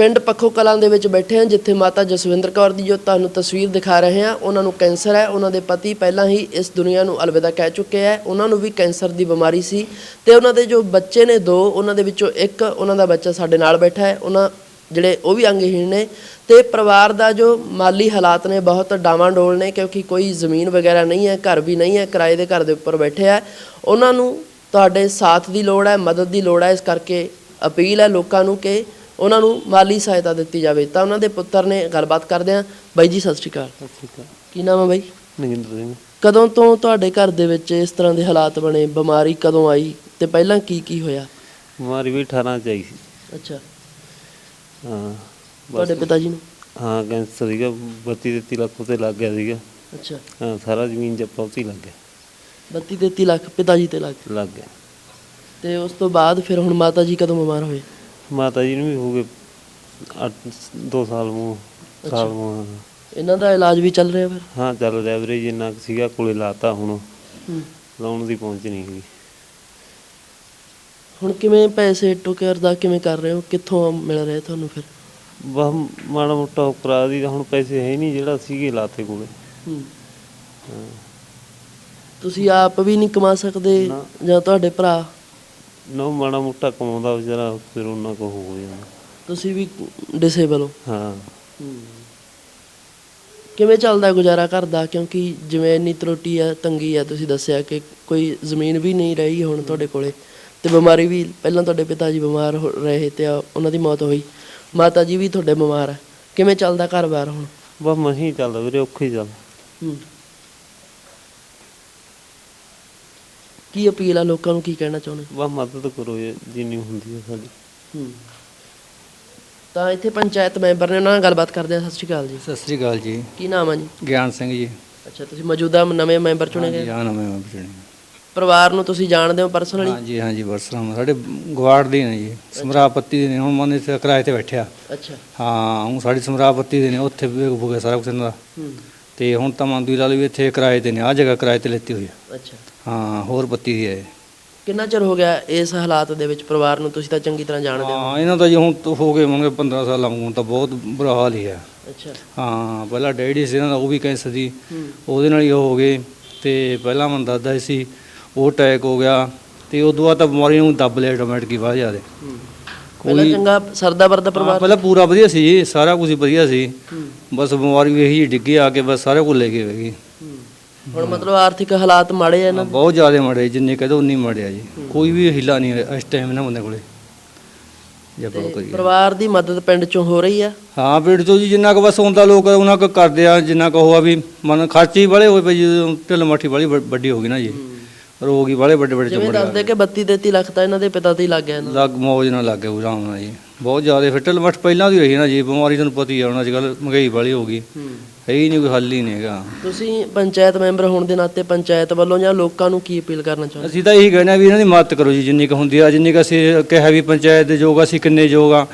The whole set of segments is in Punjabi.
ਪਿੰਡ ਪੱਖੋ ਕਲਾਂ ਦੇ ਵਿੱਚ ਬੈਠੇ ਹਾਂ ਜਿੱਥੇ ਮਾਤਾ ਜਸਵਿੰਦਰ ਕੌਰ ਦੀ ਜੋ ਤੁਹਾਨੂੰ ਤਸਵੀਰ ਦਿਖਾ ਰਹੇ ਹਾਂ, ਉਹਨਾਂ ਨੂੰ ਕੈਂਸਰ ਹੈ। ਉਹਨਾਂ ਦੇ ਪਤੀ ਪਹਿਲਾਂ ਹੀ ਇਸ ਦੁਨੀਆ ਨੂੰ ਅਲਵਿਦਾ ਕਹਿ ਚੁੱਕੇ ਹੈ। ਉਹਨਾਂ ਨੂੰ ਵੀ ਕੈਂਸਰ ਦੀ ਬਿਮਾਰੀ ਸੀ ਤੇ ਉਹਨਾਂ ਦੇ ਜੋ ਬੱਚੇ ਨੇ ਦੋ, ਉਹਨਾਂ ਦੇ ਵਿੱਚੋਂ ਇੱਕ, ਉਹਨਾਂ ਦਾ ਬੱਚਾ ਸਾਡੇ ਨਾਲ ਬੈਠਾ ਹੈ। ਉਹਨਾਂ ਜਿਹੜੇ ਉਹ ਵੀ ਅੰਗਹੀਣ ਨੇ ਤੇ ਪਰਿਵਾਰ ਦਾ ਜੋ ਮਾਲੀ ਹਾਲਾਤ ਨੇ, ਬਹੁਤ ਡਾਵਾਂਡੋਲ ਨੇ, ਕਿਉਂਕਿ ਕੋਈ ਜ਼ਮੀਨ ਵਗੈਰਾ ਨਹੀਂ ਹੈ, ਘਰ ਵੀ ਨਹੀਂ ਹੈ, ਕਿਰਾਏ ਦੇ ਘਰ ਦੇ ਉੱਪਰ ਬੈਠੇ ਆ ਉਹਨਾਂ ਨੂੰ ਤੁਹਾਡੇ ਸਾਥ ਦੀ ਲੋੜ ਹੈ, ਮਦਦ ਦੀ ਲੋੜ ਹੈ। ਇਸ ਕਰਕੇ ਅਪੀਲ ਹੈ ਲੋਕਾਂ ਨੂੰ ਕਿ ਉਹਨਾਂ ਨੂੰ ਮਾਲੀ ਸਹਾਇਤਾ ਦਿੱਤੀ ਜਾਵੇ ਤਾਂ ਉਹਨਾਂ ਦੇ ਪੁੱਤਰ ਨੇ ਗੱਲਬਾਤ ਕਰਦੇ ਆ ਬਾਈ ਜੀ ਸਤਿ ਸ਼੍ਰੀ ਅਕਾਲ। ਕੀ ਨਾਮ ਹੈ ਬਾਈ? ਨਗਿੰਦਰ ਸਿੰਘ। ਕਦੋਂ ਤੋਂ ਤੁਹਾਡੇ ਘਰ ਦੇ ਵਿੱਚ ਇਸ ਤਰ੍ਹਾਂ ਦੇ ਹਾਲਾਤ ਬਣੇ? ਬਿਮਾਰੀ ਕਦੋਂ ਆਈ? ਤੇ ਪਹਿਲਾਂ ਕੀ ਕੀ ਹੋਇਆ? ਬਿਮਾਰੀ ਵੀ 18 ਚ ਆਈ ਸੀ। ਅੱਛਾ। ਹਾਂ ਤੁਹਾਡੇ ਪਿਤਾ ਜੀ ਨੂੰ? ਹਾਂ ਕੈਂਸਰ ਸੀਗਾ 32 33 ਲੱਖ ਉਤੇ ਲੱਗ ਗਿਆ ਸੀਗਾ। ਅੱਛਾ। ਹਾਂ ਸਾਰਾ ਜ਼ਮੀਨ ਜੱਪਾ ਉੱਤੇ ਲੱਗ ਗਿਆ। 32 33 ਲੱਖ ਪਿਤਾ ਜੀ ਤੇ। ਲੱਗ ਗਿਆ। ਤੇ ਉਸ ਤੋਂ ਬਾਅਦ ਫਿਰ ਹੁਣ ਮਾਤਾ ਜੀ ਕਦੋਂ ਬਿਮਾਰ ਹੋਏ? ਮਾਤਾ ਜੀ ਨੂੰ ਵੀ ਹੋ ਗਏ 8 2 ਸਾਲ ਮੂੰਹ ਸਾਲ ਮੂੰਹ। ਇਹਨਾਂ ਦਾ ਇਲਾਜ ਵੀ ਚੱਲ ਰਿਹਾ ਫਿਰ? ਹਾਂ ਚੱਲ ਰਿਹਾ ਵੀਰੇ ਜਿੰਨਾ ਕੁ ਸੀਗਾ ਕੋਲੇ ਲਾਤਾ ਹੁਣ। ਹੂੰ। ਲਾਉਣ ਦੀ ਪਹੁੰਚ ਨਹੀਂ ਹੈਗੀ। ਹੁਣ ਕਿਵੇਂ ਪੈਸੇ ਟੁਕਰ ਦਾ ਕਿਵੇਂ ਕਰ ਰਹੇ ਹੋ? ਕਿੱਥੋਂ ਮਿਲ ਰਹੇ ਤੁਹਾਨੂੰ ਫਿਰ? ਬਸ ਮਾੜਾ ਮੋਟਾ ਉਪਰਾ ਦੀ ਤਾਂ ਹੁਣ ਪੈਸੇ ਹੈ ਨਹੀਂ ਜਿਹੜਾ ਸੀਗੇ ਲਾਤੇ ਕੋਲੇ। ਹੂੰ। ਤੁਸੀਂ ਆਪ ਵੀ ਨਹੀਂ ਕਮਾ ਸਕਦੇ ਨਾ। ਜਾਂ ਤੁਹਾਡੇ ਭਰਾ? ਨਾ ਉਹ ਮਾੜਾ ਮੋਟਾ ਕਮਾਉਂਦਾ ਵਿਚਾਰਾ ਫਿਰ ਉਹਨਾਂ ਕੋ ਹੋ ਜਾਂਦਾ। ਤੁਸੀਂ ਵੀ ਡਿਸੇਬਲ ਹੋ? ਹਾਂ। ਕਿਵੇਂ ਚੱਲਦਾ ਗੁਜ਼ਾਰਾ ਘਰ ਦਾ? ਕਿਉਂਕਿ ਜਿਵੇਂ ਇੰਨੀ ਤਰੋਟੀ ਆ ਤੰਗੀ ਆ ਤੁਸੀਂ ਦੱਸਿਆ ਕਿ ਕੋਈ ਜ਼ਮੀਨ ਵੀ ਨਹੀਂ ਰਹੀ ਹੁਣ ਤੁਹਾਡੇ ਕੋਲੇ ਤੇ ਬਿਮਾਰੀ ਵੀ ਪਹਿਲਾਂ ਤੁਹਾਡੇ ਪਿਤਾ ਜੀ ਬਿਮਾਰ ਹੋ ਰਹੇ ਤੇ ਆ- ਉਹਨਾਂ ਦੀ ਮੌਤ ਹੋਈ। ਮਾਤਾ ਜੀ ਵੀ ਤੁਹਾਡੇ ਬਿਮਾਰ ਆ ਕਿਵੇਂ ਚੱਲਦਾ ਘਰ-ਬਾਰ ਹੁਣ? ਬਸ ਮਹੀਂ ਚੱਲਦਾ ਵੀਰੇ ਔਖੇ ਹੀ ਚੱਲਦਾ। ਹੂੰ। ਕੀ ਅਪੀਲ ਆ ਲੋਕਾਂ ਨੂੰ ਕੀ ਕਹਿਣਾ ਚਾਹੁੰਦੇ? ਬਸ ਮਦਦ ਕਰੋ ਜੀ, ਜਿੰਨੀ ਹੁੰਦੀ ਹੈ ਸਾਡੀ। ਹੂੰ। ਤਾਂ ਇੱਥੇ ਪੰਚਾਇਤ ਮੈਂਬਰ ਨੇ ਉਹਨਾਂ ਨਾਲ ਗੱਲਬਾਤ ਕਰਦੇ ਆ ਸਤਿ ਸ਼੍ਰੀ ਅਕਾਲ ਜੀ। ਸਤਿ ਸ੍ਰੀ ਅਕਾਲ ਜੀ। ਕੀ ਨਾਮ ਆ ਜੀ? ਗਿਆਨ ਸਿੰਘ ਜੀ। ਅੱਛਾ ਤੁਸੀਂ ਮੌਜੂਦਾ ਨਵੇਂ ਮੈਂਬਰ ਚੁਣੇ ਗਏ। ਜਾਨ ਮੈਂ ਬਚਣੀ ਪਰਿਵਾਰ ਨੂੰ ਤੁਸੀਂ ਜਾਣਦੇ ਹੋ ਪਰਸਨਲੀ ਹਾਂਜੀ ਹਾਂਜੀ ਬਰਸਰਾਮ ਸਾਡੇ ਗਵਾੜ ਦੇ ਨੇ ਜੀ। ਸਮਰਾਪਤੀ ਦੇ ਨੇ। ਹੁਣ ਮਨ ਇੱਥੇ ਕਿਰਾਏ ਤੇ ਬੈਠਿਆ ਅੱਛਾ। ਹਾਂ ਹੁਣ ਸਾਡੀ ਸਮਰਾਪਤੀ ਦੇ ਨੇ। ਉੱਥੇ ਵੀ ਹੋ ਗਿਆ ਸਾਰਾ ਕੁਝ ਇਹਨਾਂ ਦਾ। ਹੂੰ। ਤੇ ਹੁਣ ਤਾਂ ਮੰਦੂਈ ਲਾ ਲਓ ਵੀ ਇੱਥੇ ਕਿਰਾਏ ਤੇ ਨੇ ਆ ਜਗ੍ਹਾ ਕਿਰਾਏ ਤੇ ਲੈਤੀ ਹੋਈ ਆ। ਅੱਛਾ। ਹਾਂ ਹੋਰ ਬੱਤੀ ਦੀ ਹੈ ਕਿੰਨਾ ਚਿਰ ਹੋ ਗਿਆ ਇਸ ਹਾਲਾਤ ਦੇ ਵਿੱਚ ਪਰਿਵਾਰ ਨੂੰ ਤੁਸੀਂ ਤਾਂ ਚੰਗੀ ਤਰ੍ਹਾਂ ਜਾਣਦੇ ਹੋ? ਹਾਂ ਇਹਨਾਂ ਦਾ ਜੀ ਹੁਣ ਤਾਂ ਹੋ ਗਏ ਮੰਗੇ 15 ਸਾਲਾਂ ਨੂੰ ਤਾਂ ਬਹੁਤ ਬੁਰਾ ਹਾਲ ਹੀ ਹੈ ਅੱਛਾ। ਹਾਂ ਪਹਿਲਾਂ ਡੈਡੀ ਸੀ ਇਹਨਾਂ ਦਾ ਉਹ ਵੀ ਕੈਂਸਰ ਹੂੰ। ਉਹਦੇ ਨਾਲ ਹੀ ਉਹ ਹੋ ਗਏ ਤੇ ਪਹਿਲਾਂ ਮਨ ਦਾਦਾ ਸੀ ਉਹ ਅਟੈਕ ਹੋ ਗਿਆ ਤੇ ਉਦੋਂ ਬਾਅਦ ਤਾਂ ਬਿਮਾਰੀ ਨੂੰ ਦੱਬ ਲਿਆ ਆਟੋਮੈਟਿਕ ਹੀ ਬਾਹਰ ਜਾ ਦੇ ਹੂੰ। ਪਹਿਲਾਂ ਚੰਗਾ ਸਰਦਾ ਵਰਦਾ ਹਾਂ, ਪਰਿਵਾਰ ਪਹਿਲਾਂ ਪੂਰਾ ਵਧੀਆ ਸੀ ਜੀ, ਸਾਰਾ ਕੁਝ ਵਧੀਆ ਸੀ। ਬਸ ਬਿਮਾਰੀ ਵੀ ਇਹੀ ਡਿੱਗੀ ਆ ਕੇ ਬਸ ਸਾਰਾ ਕੁਝ ਲੈ ਕੇ ਵੇਗੀ ਹੁਣ ਮਤਲਬ ਆਰਥਿਕ ਹਾਲਾਤ ਮਾੜੇ ਆ ਇਹਨਾਂ ਦੇ। ਬਹੁਤ ਜ਼ਿਆਦਾ ਮੜੇ ਜਿੰਨੇ ਕਹਦੋ ਉਨੀ ਮੜਿਆ ਜੀ। ਕੋਈ ਵੀ ਹਿੱਲਾ ਨਹੀਂ ਹੈ ਇਸ ਟਾਈਮ ਨਾ ਬੰਦੇ ਕੋਲੇ। ਜੇ ਆਪਾਂ ਉਹ ਕਰੀਏ। ਪਰਿਵਾਰ ਦੀ ਮਦਦ ਪਿੰਡ ਚੋਂ ਹੋ ਰਹੀ ਆ? ਹਾਂ ਪਿੰਡ ਤੋਂ ਜੀ ਜਿੰਨਾ ਕੁ ਬਸ ਹੁੰਦਾ ਲੋਕ ਉਹਨਾਂ ਕੁ ਕਰਦੇ ਆ ਜਿੰਨਾ ਕੁ ਹੋਆ ਵੀ ਮਨ ਖਰਚੇ ਬੜੇ ਹੋਏ ਪਏ ਜੀ ਢਿੱਲ ਮੱਠੀ ਬੜੀ ਵੱਡੀ ਹੋ ਗਈ ਨਾ ਜੀ। ਰੋਗ ਹੀ ਬੜੇ ਵੱਡੇ ਵੱਡੇ ਜਿਵੇਂ ਚੰਬੜ ਦੱਸਦੇ ਕਿ 32 33 ਲੱਖ ਤਾਂ ਇਹਨਾਂ ਦੇ ਪਿਤਾ ਤੇ ਹੀ ਲੱਗ ਗਿਆ ਇਹਨਾਂ ਦਾ। ਲੱਗ ਮੌਜ ਨਾਲ ਲੱਗ ਗਿਆ ਆਰਾਮ ਨਾਲ ਜੀ। ਬਹੁਤ ਜ਼ਿਆਦਾ ਫਿਰ ਢਿੱਲ ਮੱਠ ਪਹਿਲਾਂ ਦੀ ਰਹੀ ਨਾ ਜੀ ਬਿਮਾਰੀ ਤੁਹਾਨੂੰ ਪਤਾ ਹੀ ਆ ਹੁਣ ਅੱਜ ਕੱਲ ਮਹਿੰਗਾਈ ਵਾਲੀ ਹੋ ਗਈ। ਹੂੰ। ਹੈ ਹੀ ਨਹੀਂ ਕੋਈ ਹੱਲ ਹੀ ਨਹੀਂ ਹੈਗਾ। ਤੁਸੀਂ ਪੰਚਾਇਤ ਮੈਂਬਰ ਹੋਣ ਦੇ ਨਾਤੇ ਪੰਚਾਇਤ ਵੱਲੋਂ ਜਾਂ ਲੋਕਾਂ ਨੂੰ ਕੀ ਅਪੀਲ ਕਰਨਾ ਚਾਹੁੰਦੇ ਅਸੀਂ ਤਾਂ ਇਹੀ ਕਹਿੰਦੇ ਆ ਵੀ ਇਹਨਾਂ ਦੀ ਮਦਦ ਕਰੋ ਜੀ ਜਿੰਨੀ ਕੁ ਹੁੰਦੀ ਆ ਜਿੰਨੀ ਕੁ ਅਸੀਂ ਕਿਹਾ ਵੀ ਪੰਚਾਇਤ ਦੇ ਯੋਗ ਅਸੀਂ ਕਿੰਨੇ ਯੋਗ ਆ।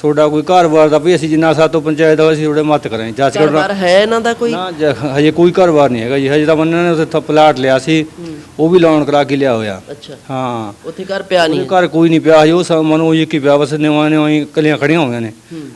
ਤੁਹਾਡਾ ਕੋਈ ਘਰ-ਬਾਰ ਦਾ ਵੀ ਅਸੀਂ ਜਿੰਨਾ ਸਾਤੋਂ ਪੰਚਾਇਤ ਦਾ ਅਸੀਂ ਤੁਹਾਡੇ ਮਦਦ ਕਰਾਂਗੇ ਜਾਂਚ ਕਰਨਾ। ਘਰ ਹੈ ਇਹਨਾਂ ਦਾ ਕੋਈ? ਨਾ ਜ- ਹਜੇ ਕੋਈ ਘਰ-ਬਾਰ ਨਹੀਂ ਹੈਗਾ ਜੀ ਹਜੇ ਤਾਂ ਮੰਨਣਾ ਨੇ ਉੱਥੇ ਥ- ਪਲਾਟ ਲਿਆ ਸੀ ਉਹ ਵੀ ਲੋਨ ਕਰਾ ਕੇ ਲਿਆ ਹੋਇਆ। ਅੱਛਾ। ਹਾਂ। ਉੱਥੇ ਘਰ ਪਿਆ ਨਹੀਂ ਉਹਦੇ ਘਰ ਕੋਈ ਨਹੀਂ ਪਿਆ ਹਜੇ ਉਹ ਸਭ ਮਨੋ ਜੀ ਕੀ ਪਿਆ ਬਸ ਨਿਵਾਂ ਨੇ ਉਹੀ ਕਲੀਆਂ ਖੜੀਆਂ ਹੋਈਆਂ ਨੇ।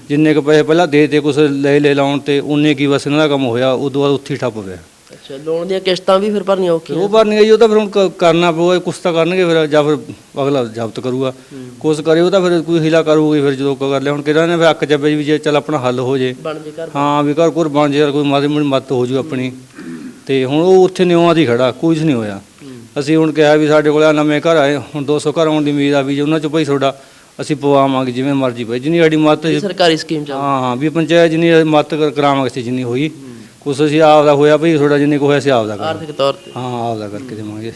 ਜਿੰਨੇ ਕੁ ਪੈਸੇ ਪਹਿਲਾਂ ਦੇ ਤੇ ਕੁਛ ਲੈ ਲੈ ਲਾਉਣ ਤੇ ਉਹਨੇ ਕੀ ਬਸ ਇਹਨਾਂ ਦਾ ਕੰਮ ਹੋਇਆ ਉਦੋਂ ਬਾਅਦ ਉੱਥੇ ਹੀ ਠੱਪ ਪਿਆ ਅੱਛਾ ਲੋਨ ਦੀਆਂ ਕਿਸ਼ਤਾਂ ਵੀ ਫਿਰ ਭਰਨੀਆਂ ਔਖੀਆਂ ਉਹ ਭਰਨਗੇ ਜੀ ਉਹ ਤਾਂ ਫਿਰ ਹੁਣ ਕ- ਕਰਨਾ ਪਊਗਾ ਕੁਛ ਤਾਂ ਕਰਨਗੇ ਫਿਰ ਜਾਂ ਫਿਰ ਅਗਲਾ ਜ਼ਬਤ ਕਰੂਗਾ। ਕੁਛ ਕਰੇ ਉਹ ਤਾਂ ਫਿਰ ਕੋਈ ਹਿਲਾ ਕਰੂਗੀ ਫਿਰ ਜਦੋਂ ਕਰ ਲਿਆ ਹੁਣ ਕਿਹੜਾ ਨੇ ਫਿਰ ਅੱਕ ਚੱਬੇ ਵੀ ਜੇ ਚੱਲ ਆਪਣਾ ਹੱਲ ਹੋ ਜੇ। ਬਣ ਜੇ ਘਰ। ਹਾਂ ਵੀ ਘਰ ਘਰ ਬਣ ਜੇ ਯਾਰ ਕੋਈ ਮਾੜੀ ਮੋਟੀ ਮਦਦ ਹੋ ਜੂ ਆਪਣੀ। ਤੇ ਹੁਣ ਉਹ ਉੱਥੇ ਨਿਉਆਂ ਦੀ ਖੜਾ ਕੁਝ ਨਹੀਂ ਹੋਇਆ। ਅਸੀਂ ਹੁਣ ਕਿਹਾ ਵੀ ਸਾਡੇ ਕੋਲ ਆਹ ਨਵੇਂ ਘਰ ਆਏ ਹੁਣ 200 ਘਰ ਆਉਣ ਦੀ ਉਮੀਦ ਆ ਵੀ ਜੇ ਉਹਨਾਂ ਚੋਂ ਭਾਈ ਤੁਹਾਡਾ ਅਸੀਂ ਪਵਾਵਾਂਗੇ ਜਿਵੇਂ ਮਰਜ਼ੀ ਭਾਈ ਜਿੰਨੀ ਸਾਡੀ ਮਦਦ ਸਰਕਾਰੀ ਸਕੀਮ ਚੱਲ ਹਾਂ ਹਾਂ ਵੀ ਪੰਚਾਇਤ ਜਿੰਨੀ ਮਦਦ ਕਰ- ਕਰਾਵਾਂਗੇ ਅਸੀਂ ਜਿੰਨੀ ਹੋਈ। ਕੁਛ ਅਸੀਂ ਆਪ ਦਾ ਹੋਇਆ ਭਾਈ ਤੁਹਾਡਾ ਜਿੰਨੇ ਕੁ ਹੋਇਆ ਅਸੀਂ ਆਪ ਦਾ ਕਰਾਂਗੇ। ਆਰਥਿਕ ਤੌਰ ਤੇ। ਹਾਂ ਆਪ ਦਾ ਕਰਕੇ ਦੇਵਾਂਗੇ।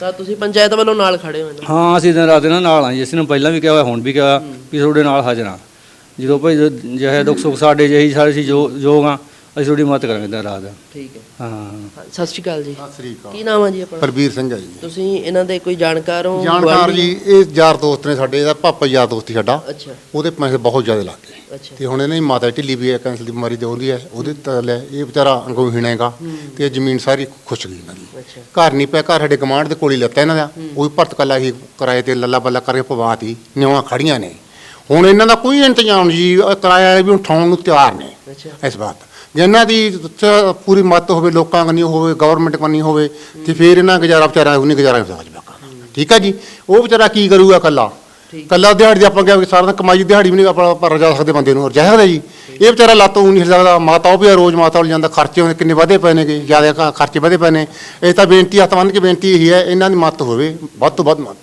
ਤਾਂ ਤੁਸੀਂ ਪੰਚਾਇਤ ਵੱਲੋਂ ਨਾਲ ਖੜੇ ਹੋ ਇਹਨਾਂ ਹਾਂ ਅਸੀਂ ਦਿਨ ਰਾਤ ਇਹਨਾਂ ਨਾਲ ਆਂ ਜੀ। ਅਸੀਂ ਨੂੰ ਪਹਿਲਾਂ ਵੀ ਕਿਹਾ ਹੋਇਆ ਹੁਣ ਵੀ ਕਿਹਾ ਵੀ ਤੁਹਾਡੇ ਨਾਲ ਹਾਜ਼ਰ ਹਾਂ। ਜਦੋਂ ਭਾਈ ਜਿਹੇ ਦੁੱਖ ਸੁੱਖ ਸਾਡੇ ਜਿਹੀ ਸਾਰੇ ਅਸੀਂ ਜੋ ਯੋਗ ਹਾਂ। ਅਸੀਂ ਤੁਹਾਡੀ ਮਦਦ ਕਰਾਂਗੇ ਦਿਨ ਰਾਤ। ਠੀਕ ਹੈ। ਹਾਂ। ਹਾਂ, ਸਤਿ ਸ਼੍ਰੀ ਅਕਾਲ ਜੀ। ਸਤਿ ਸ੍ਰੀ ਅਕਾਲ। ਕੀ ਨਾਮ ਆ ਜੀ ਆਪਣਾ? ਪ੍ਰਵੀਰ ਸਿੰਘ ਹੈ ਜੀ। ਤੁਸੀਂ ਇਹਨਾਂ ਦੇ ਕੋਈ ਜਾਣਕਾਰ ਹੋ? ਜਾਣਕਾਰ ਗੁਆਂਢੀ? ਜੀ ਇਹ ਯਾਰ ਦੋਸਤ ਨੇ ਸਾਡੇ ਇਹਦਾ ਪਾਪਾ ਯਾਰ ਦੋਸਤ ਸੀ ਸਾਡਾ। ਅੱਛਾ। ਉਹਦੇ ਪੈਸੇ ਬਹੁਤ ਜ਼ਿਆਦਾ ਲੱਗ ਗਏ। ਅੱਛਾ। ਤੇ ਹੁਣ ਇਹਨਾਂ ਦੀ ਮਾਤਾ ਢਿੱਲੀ ਵੀ ਹੈ ਕੈਂਸਰ ਦੀ ਬਿਮਾਰੀ ਤੇ ਹੁੰਦੀ ਹੈ ਉਹਦੇ ਤਾਂ ਲੈ ਇਹ ਵਿਚਾਰਾ ਅੰਗਹੀਣ ਹੈਗਾ ਤੇ ਇਹ ਜ਼ਮੀਨ ਸਾਰੀ ਖੁਸ਼ ਗਈ ਇਹਨਾਂ ਦੀ। ਅੱਛਾ। ਘਰ ਨਹੀਂ ਪਿਆ ਘਰ ਸਾਡੇ ਗਮਾਂਡ ਦੇ ਕੋਲ ਹੀ ਲੱਤਾ ਇਹਨਾਂ ਦਾ। ਉਹ ਵੀ ਭਰਤ ਕੱਲਾ ਹੀ ਕਿਰਾਏ ਤੇ ਲੱਲਾ ਬੱਲਾ ਕਰਕੇ ਪਵਾਤੀ ਨਿਉਆਂ ਖੜੀਆਂ ਨੇ। ਹੁਣ ਇਹਨਾਂ ਦਾ ਕੋਈ ਇੰਤਜ਼ਾਮ ਨਹੀਂ ਜੀ ਇਹ ਕਿਰਾਇਆ ਵੀ ਉਠਾਉਣ ਨੂੰ ਤਿਆਰ ਨੇ ਅੱਛਾ। ਇਸ ਬਾਤ ਜਿਨ੍ਹਾਂ ਦੀ ਪੂਰੀ ਮੱਤ ਹੋਵੇ ਲੋਕਾਂ ਕੰਨੀ ਹੋਵੇ ਗਵਰਨਮੈਂਟ ਕੰਨੀ ਹੋਵੇ ਤੇ ਫਿਰ ਇਹਨਾਂ ਗੁਜ਼ਾਰਾ ਵਿਚਾਰਾ ਉਹਨੇ ਗੁਜ਼ਾਰਾ ਹੋ ਸਕਦਾ ਠੀਕ ਹੈ ਜੀ? ਉਹ ਵਿਚਾਰਾ ਕੀ ਕਰੂਗਾ ਕੱਲਾ। ਕੱਲਾ ਦਿਹਾੜੀ ਦੇ ਆਪਾਂ ਕਿਹਾ ਵੀ ਸਾਰਾ ਦਿਨ ਕਮਾਈ ਦੀ ਦਿਹਾੜੀ ਵੀ ਨਹੀਂ ਆਪਾਂ ਆਪਾਂ ਰਜਾ ਸਕਦੇ ਬੰਦੇ ਨੂੰ ਰਜਾ ਸਕਦਾ ਜੀ? ਇਹ ਵਿਚਾਰਾ ਲੱਤ ਉਹ ਨਹੀਂ ਹਿੱਲ ਸਕਦਾ। ਮਾਤਾ ਉਹ ਵੀ ਰੋਜ਼ ਮਾਤਾ ਵੱਲ ਜਾਂਦਾ। ਖਰਚੇ ਉਹਦੇ ਕਿੰਨੇ ਵਧੇ ਪਏ ਨੇਗੇ ਜ਼ਿਆਦਾ ਖ- ਖਰਚੇ ਵਧੇ ਪਏ ਨੇ। ਇਹ ਤਾਂ ਬੇਨਤੀ ਹੱਥ ਬੰਨ੍ਹ ਕੇ ਬੇਨਤੀ ਇਹੀ ਹੈ ਇਹਨਾਂ ਦੀ ਮੱਤ ਹੋਵੇ ਵੱਧ ਤੋਂ ਵੱਧ ਮੱਤ।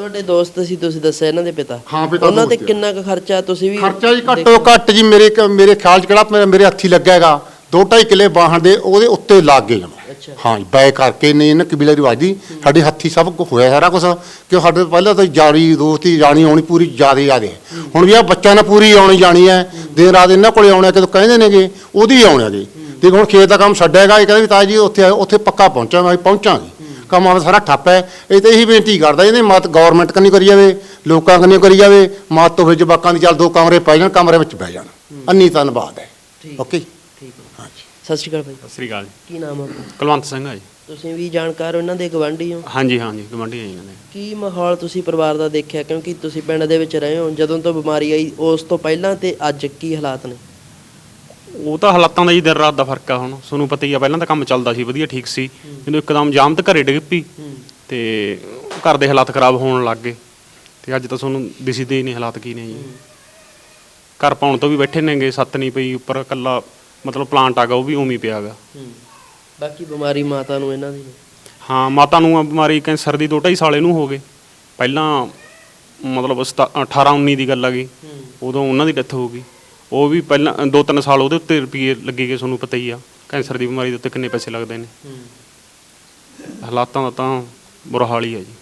ਤੁਹਾਡੇ ਦੋਸਤ ਸੀ ਤੁਸੀਂ ਦੱਸਿਆ ਇਹਨਾਂ ਦੇ ਪਿਤਾ। ਹਾਂ, ਪਿਤਾ ਉਹਨਾਂ ਤੇ ਦੋਸਤ ਆ। ਕਿੰਨਾ ਕੁ ਖਰਚਾ ਤੁਸੀਂ ਵੀ ਖਰਚਾ ਜੀ ਘੱਟੋ ਘੱਟ ਜੀ ਮੇਰੇ ਕ- ਮੇਰੇ ਖਿਆਲ ਚ ਕਿਹੜਾ ਮੇਰੇ- ਮੇਰੇ ਹੱਥੀ ਲੱਗਾ ਹੈਗਾ। ਦੋ ਢਾਈ ਕਿੱਲੇ ਬਾਹਣ ਦੇ ਉਹਦੇ ਉੱਤੇ ਲੱਗ ਗਏ ਜਮਾਂ। ਅੱਛਾ। ਹਾਂ ਜੀ, ਬੈ ਕਰਕੇ ਨੇ ਇਹਨਾਂ ਕਬੀਲੇ ਦੀ ਵਾਦੀ ਸਾਡੇ ਹੱਥੀ ਸਭ ਕੁਝ ਹੋਇਆ ਸਾਰਾ ਕੁਝ ਕਿ ਸਾਡੇ ਤੋਂ ਪਹਿਲਾਂ ਤਾਂ ਜਾਰੀ ਦੋਸਤੀ ਜਾਣੀ ਆਉਣੀ ਪੂਰੀ ਜਿਆਦੇ ਜਿਆਦੇ ਹੁਣ ਵੀ ਆ ਬੱਚਿਆਂ ਨੇ ਪੂਰੀ ਆਉਣੀ ਜਾਣੀ ਹੈ ਦਿਨ ਰਾਤ ਇਹਨਾਂ ਕੋਲੇ ਆਉਣਾ ਕਿਦੋਂ ਕਹਿੰਦੇ ਨੇਗੇ ਉਹਦੀ ਆਉਣਾ ਜੀ। ਤੇ ਹੁਣ ਖੇਤ ਦਾ ਕੰਮ ਛੱਡਿਆਗਾ ਇਹ ਕਹਿੰਦੇ ਵੀ ਤਾਇਆ ਜੀ ਉੱਥੇ ਆਇਓ, ਉੱਥੇ ਪੱਕਾ ਪਹੁੰਚਾਂਗੇ ਪਹੁੰਚਾਂਗੇ। ਕੰਮ ਆ ਸਾਰਾ ਠੱਪ ਹੈ। ਇਹ ਤੇ ਇਹੀ ਬੇਨਤੀ ਕਰਦਾ ਇਹਨੇ ਮਤ ਗਵਰਨਮੈਂਟ ਕੰਨੀ ਕਰੀ ਜਾਵੇ ਲੋਕਾਂ ਕੰਨੀ ਕਰੀ ਜਾਵੇ ਮਤ ਹੋਵੇ ਜਵਾਕਾਂ ਦੀ ਚੱਲ ਦੋ ਕਮਰੇ ਪੈ ਜਾਣ ਕਮਰੇ ਵਿੱਚ ਬਹਿ ਜਾਣ। ਅੰਨੀ ਧੰਨਵਾਦ ਹੈ। ਠੀਕ ਓਕੇ? ਠੀਕ ਹੈ। ਹਾਂਜੀ। ਸਤਿ ਸ਼੍ਰੀ ਅਕਾਲ ਭਾਈ। ਸਤਿ ਸ੍ਰੀ ਅਕਾਲ ਜੀ। ਕੀ ਨਾਮ ਆ ਆਪਣਾ? ਕੁਲਵੰਤ ਸਿੰਘ ਆ ਜੀ। ਤੁਸੀਂ ਵੀ ਜਾਣਕਾਰ ਹੋ ਇਹਨਾਂ ਦੇ ਗਵਾਂਢੀ ਹੋ? ਹਾਂਜੀ ਹਾਂਜੀ ਗਵੰਡੀ ਆ ਜੀ ਇਹਨਾਂ ਦੇ। ਕੀ ਮਾਹੌਲ ਤੁਸੀਂ ਪਰਿਵਾਰ ਦਾ ਦੇਖਿਆ? ਕਿਉਂਕਿ ਤੁਸੀਂ ਪਿੰਡ ਦੇ ਵਿੱਚ ਰਹੇ ਹੋ ਜਦੋਂ ਤੋਂ ਬਿਮਾਰੀ ਆਈ ਉਸ ਤੋਂ ਪਹਿਲਾਂ ਤੇ ਅੱਜ ਕੀ ਹਾਲਾਤ ਨੇ? ਉਹ ਤਾਂ ਹਾਲਾਤਾਂ ਦਾ ਜੀ ਦਿਨ ਰਾਤ ਦਾ ਫ਼ਰਕ ਆ ਹੁਣ। ਤੁਹਾਨੂੰ ਪਤਾ ਹੀ ਆ ਪਹਿਲਾਂ ਤਾਂ ਕੰਮ ਚੱਲਦਾ ਸੀ ਵਧੀਆ ਠੀਕ ਸੀ। ਜਦੋਂ ਇੱਕਦਮ ਜਾਮ ਤੇ ਘਰੇ ਡਿੱਗ ਪਈ। ਤੇ ਘਰ ਦੇ ਹਾਲਾਤ ਖਰਾਬ ਹੋਣ ਲੱਗ ਗਏ। ਤੇ ਅੱਜ ਤਾਂ ਤੁਹਾਨੂੰ ਦਿਸਦੇ ਹੀ ਨਹੀਂ ਹਾਲਾਤ ਕੀ ਨੇ ਜੀ। ਘਰ ਪਾਉਣ ਤੋਂ ਵੀ ਬੈਠੇ ਨੇਗੇ ਸੱਤ ਨਹੀਂ ਪਈ ਉੱਪਰ ਕੱਲਾ ਮਤਲਬ ਪਲਾਂਟ ਆਗਾ ਉਹ ਵੀ ਉਵੇਂ ਹੀ ਪਿਆਗਾ ਬਾਕੀ ਬਿਮਾਰੀ ਮਾਤਾ ਨੂੰ ਇਹਨਾਂ ਦੀ। ਨੇ ਹਾਂ ਮਾਤਾ ਨੂੰ ਆ ਬਿਮਾਰੀ ਕੈਂਸਰ ਦੀ 2.5 ਸਾਲ ਇਹਨੂੰ ਹੋ ਗਏ। ਪਹਿਲਾਂ ਮਤਲਬ 18 19 ਦੀ ਗੱਲ ਆ ਗਈ। ਉਦੋਂ ਉਹਨਾਂ ਦੀ ਡੈਥ ਹੋ ਗਈ। ਉਹ ਵੀ ਪਹਿਲਾਂ 2-3 ਸਾਲ ਉਹਦੇ ਉੱਤੇ ਰੁਪਏ ਲੱਗੇ ਗਏ ਤੁਹਾਨੂੰ ਪਤਾ ਹੀ ਆ। ਕੈਂਸਰ ਦੀ ਬਿਮਾਰੀ ਦੇ ਉੱਤੇ ਕਿੰਨੇ ਪੈਸੇ ਲੱਗਦੇ ਨੇ। ਹਾਲਾਤਾਂ ਦਾ ਤਾਂ ਬੁਰਾ ਹਾਲ ਹੀ ਹੈ ਜੀ।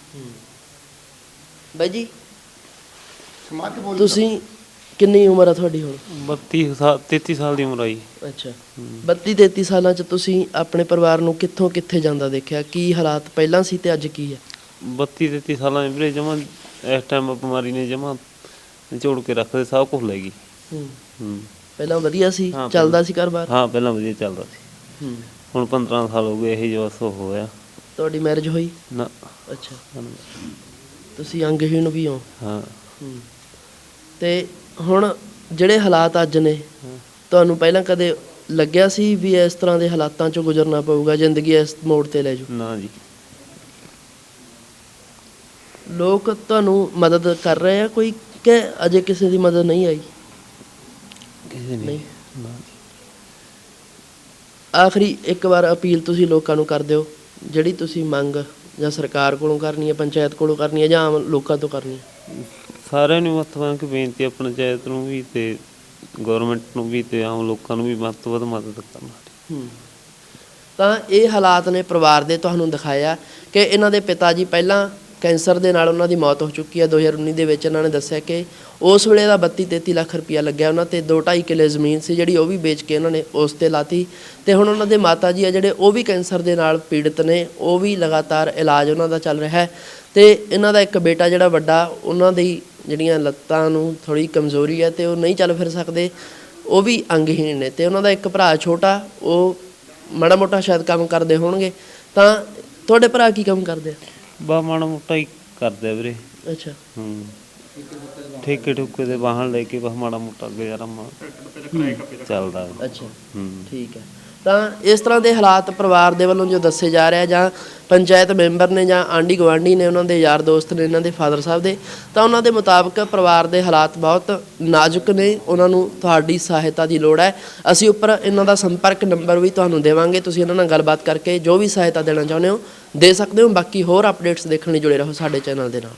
ਬਾਈ ਜੀ ਤੁਸੀਂ ਕਿੰਨੀ ਉਮਰ ਆ ਤੁਹਾਡੀ ਹੁਣ? 32 ਸਾਲ 33 ਸਾਲ ਦੀ ਉਮਰ ਆਈ ਅੱਛਾ। 32 33 ਸਾਲਾਂ ਚ ਤੁਸੀਂ ਆਪਣੇ ਪਰਿਵਾਰ ਨੂੰ ਕਿੱਥੋਂ ਕਿੱਥੇ ਜਾਂਦਾ ਦੇਖਿਆ? ਕੀ ਹਾਲਾਤ ਪਹਿਲਾਂ ਸੀ ਤੇ ਅੱਜ ਕੀ ਹੈ 32 33 ਸਾਲਾਂ ਦੇ ਵੀਰੇ ਜਮਾ ਇਸ ਟਾਈਮ ਬਿਮਾਰੀ ਨੇ ਜਮਾ ਨਿਚੋੜ ਕੇ ਰੱਖਦੇ ਸਭ ਕੁਝ ਲੈ ਗਈ। ਹੂੰ। ਹੂੰ। ਪਹਿਲਾਂ ਵਧੀਆ ਸੀ ਹਾਂ, ਚੱਲਦਾ ਸੀ ਘਰ-ਬਾਰ? ਹਾਂ ਪਹਿਲਾਂ ਵਧੀਆ ਚੱਲਦਾ ਸੀ। ਹੂੰ। ਹੁਣ 15 ਸਾਲ ਹੋ ਗਏ ਇਹ ਜੋ ਉਹ ਹੋਇਆ। ਤੁਹਾਡੀ ਮੈਰਿਜ ਹੋਈ? ਨਾ। ਅੱਛਾ। ਤੁਸੀਂ ਅੰਗਹੀਣ ਵੀ ਹੋ? ਹਾਂ। ਹੂੰ। ਤੇ ਹੁਣ ਜਿਹੜੇ ਹਾਲਾਤ ਅੱਜ ਨੇ ਤੁਹਾਨੂੰ ਪਹਿਲਾਂ ਕਦੇ ਲੱਗਿਆ ਸੀ ਵੀ ਇਸ ਤਰ੍ਹਾਂ ਦੇ ਹਾਲਾਤਾਂ ਚੋਂ ਗੁਜ਼ਰਨਾ ਪਊਗਾ ਜ਼ਿੰਦਗੀ ਇਸ ਮੋੜ ਤੇ ਲੈ ਜਾਊ? ਨਾ ਜੀ। ਲੋਕ ਤੁਹਾਨੂੰ ਮਦਦ ਕਰ ਰਹੇ ਆ ਕੋਈ ਕਿ ਅਜੇ ਕਿਸੇ ਦੀ ਮਦਦ ਨਹੀਂ ਆਈ? ਕਿਸੇ ਨੇ। ਆਖਰੀ ਇੱਕ ਵਾਰ ਅਪੀਲ ਤੁਸੀਂ ਲੋਕਾਂ ਨੂੰ ਕਰ ਦਿਓ ਜਿਹੜੀ ਤੁਸੀਂ ਮੰਗ ਜਾਂ ਸਰਕਾਰ ਕੋਲੋਂ ਕਰਨੀ ਹੈ ਪੰਚਾਇਤ ਕੋਲੋਂ ਕਰਨੀ ਹੈ ਜਾਂ ਆਮ ਲੋਕਾਂ ਤੋਂ ਕਰਨੀ ਹੈ ਸਾਰਿਆਂ ਨੂੰ ਬੰਨ੍ਹ ਕੇ ਬੇਨਤੀ ਹੈ ਪੰਚਾਇਤ ਨੂੰ ਵੀ ਤੇ ਗਵਰਨਮੈਂਟ ਨੂੰ ਵੀ ਤੇ ਆਮ ਲੋਕਾਂ ਨੂੰ ਵੀ ਵੱਧ ਤੋਂ ਵੱਧ ਮਦਦ ਕਰਨਾ। ਤਾਂ ਇਹ ਹਾਲਾਤ ਨੇ ਪਰਿਵਾਰ ਦੇ ਤੁਹਾਨੂੰ ਦਿਖਾਇਆ ਕਿ ਇਹਨਾਂ ਦੇ ਪਿਤਾ ਜੀ ਪਹਿਲਾਂ ਕੈਂਸਰ ਦੇ ਨਾਲ ਉਹਨਾਂ ਦੀ ਮੌਤ ਹੋ ਚੁੱਕੀ ਹੈ 2019 ਦੇ ਵਿੱਚ ਇਹਨਾਂ ਨੇ ਦੱਸਿਆ ਕਿ ਉਸ ਵੇਲੇ ਦਾ 32 33 ਲੱਖ ਰੁਪਇਆ ਲੱਗਿਆ ਉਹਨਾਂ ਤੇ। 2.5 ਕਿੱਲੇ ਜ਼ਮੀਨ ਸੀ ਜਿਹੜੀ ਉਹ ਵੀ ਵੇਚ ਕੇ ਉਹਨਾਂ ਨੇ ਉਸ ਤੇ ਲਾਤੀ। ਤੇ ਹੁਣ ਉਹਨਾਂ ਦੇ ਮਾਤਾ ਜੀ ਆ ਜਿਹੜੇ, ਉਹ ਵੀ ਕੈਂਸਰ ਦੇ ਨਾਲ ਪੀੜਤ ਨੇ। ਉਹ ਵੀ ਲਗਾਤਾਰ ਇਲਾਜ ਉਹਨਾਂ ਦਾ ਚੱਲ ਰਿਹਾ ਹੈ। ਤੇ ਇਹਨਾਂ ਦਾ ਇੱਕ ਬੇਟਾ ਜਿਹੜਾ ਵੱਡਾ, ਉਹਨਾਂ ਦੀ ਜਿਹੜੀਆਂ ਲੱਤਾਂ ਨੂੰ ਥੋੜੀ ਕਮਜ਼ੋਰੀ ਹੈ ਤੇ ਉਹ ਨਹੀਂ ਚੱਲ ਫਿਰ ਸਕਦੇ। ਉਹ ਵੀ ਅੰਗਹੀਣ ਨੇ ਤੇ ਉਹਨਾਂ ਦਾ ਇੱਕ ਭਰਾ ਛੋਟਾ, ਉਹ ਮਾੜਾ ਮੋਟਾ ਸ਼ਾਇਦ ਕੰਮ ਕਰਦੇ ਹੋਣਗੇ। ਤਾਂ ਤੁਹਾਡੇ ਭਰਾ ਕੀ ਕੰਮ ਕਰਦੇ ਆ? ਬਾ ਮਾੜਾ ਮੋਟਾ ਹੀ ਕਰਦੇ ਆ ਵੀਰੇ। ਅੱਛਾ। ਹੂੰ। ਠੇਕੇ ਠੁਕੇ ਦੇ ਵਾਹਨ ਲੈ ਕੇ ਬਸ ਮਾੜਾ ਮੋਟਾ ਗੁਜ਼ਾਰਾ ਮਾ ਚੱਲਦਾ ਵਾ। ਅੱਛਾ। ਹੂੰ। ਠੀਕ ਹੈ। ਤਾਂ ਇਸ ਤਰ੍ਹਾਂ ਦੇ ਹਾਲਾਤ ਪਰਿਵਾਰ ਦੇ ਵੱਲੋਂ ਜੋ ਦੱਸੇ ਜਾ ਰਿਹਾ ਜਾਂ ਪੰਚਾਇਤ ਮੈਂਬਰ ਨੇ ਜਾਂ ਆਂਢੀ ਗੁਆਂਢੀ ਨੇ ਉਹਨਾਂ ਦੇ ਯਾਰ ਦੋਸਤ ਨੇ ਇਹਨਾਂ ਦੇ ਫਾਦਰ ਸਾਹਿਬ ਦੇ, ਤਾਂ ਉਹਨਾਂ ਦੇ ਮੁਤਾਬਕ ਪਰਿਵਾਰ ਦੇ ਹਾਲਾਤ ਬਹੁਤ ਨਾਜ਼ੁਕ ਨੇ, ਉਹਨਾਂ ਨੂੰ ਤੁਹਾਡੀ ਸਹਾਇਤਾ ਦੀ ਲੋੜ ਹੈ। ਅਸੀਂ ਉੱਪਰ ਇਹਨਾਂ ਦਾ ਸੰਪਰਕ ਨੰਬਰ ਵੀ ਤੁਹਾਨੂੰ ਦੇਵਾਂਗੇ, ਤੁਸੀਂ ਇਹਨਾਂ ਨਾਲ ਗੱਲਬਾਤ ਕਰਕੇ ਜੋ ਵੀ ਸਹਾਇਤਾ ਦੇਣਾ ਚਾਹੁੰਦੇ ਹੋ ਦੇ ਸਕਦੇ ਹੋ। ਬਾਕੀ ਹੋਰ ਅਪਡੇਟਸ ਦੇਖਣ ਲਈ ਜੁੜੇ ਰਹੋ ਸਾਡੇ ਚੈਨਲ ਦੇ ਨਾਲ।